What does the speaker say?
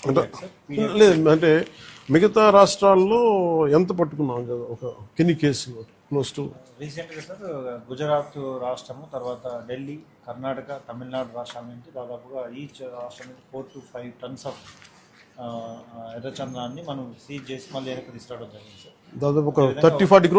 అంటే లేదు అంటే మిగతా రాష్ట్రాల్లో ఎంత పట్టుకున్నాం? కదా ఒక కెన్ని కేసులు క్లోజ్ టు రీసెంట్గా సార్ గుజరాత్ రాష్ట్రము తర్వాత ఢిల్లీ కర్ణాటక తమిళనాడు రాష్ట్రాల నుంచి దాదాపుగా ఈచ్ రాష్ట్రం నుంచి four to five tons of ఎర్రచందనాన్ని మనం సీజ్ చేసి మళ్ళీ వెనక్కి తీసుకురావడం జరిగింది సార్ దాదాపు ఒక థర్టీ ఫార్టీ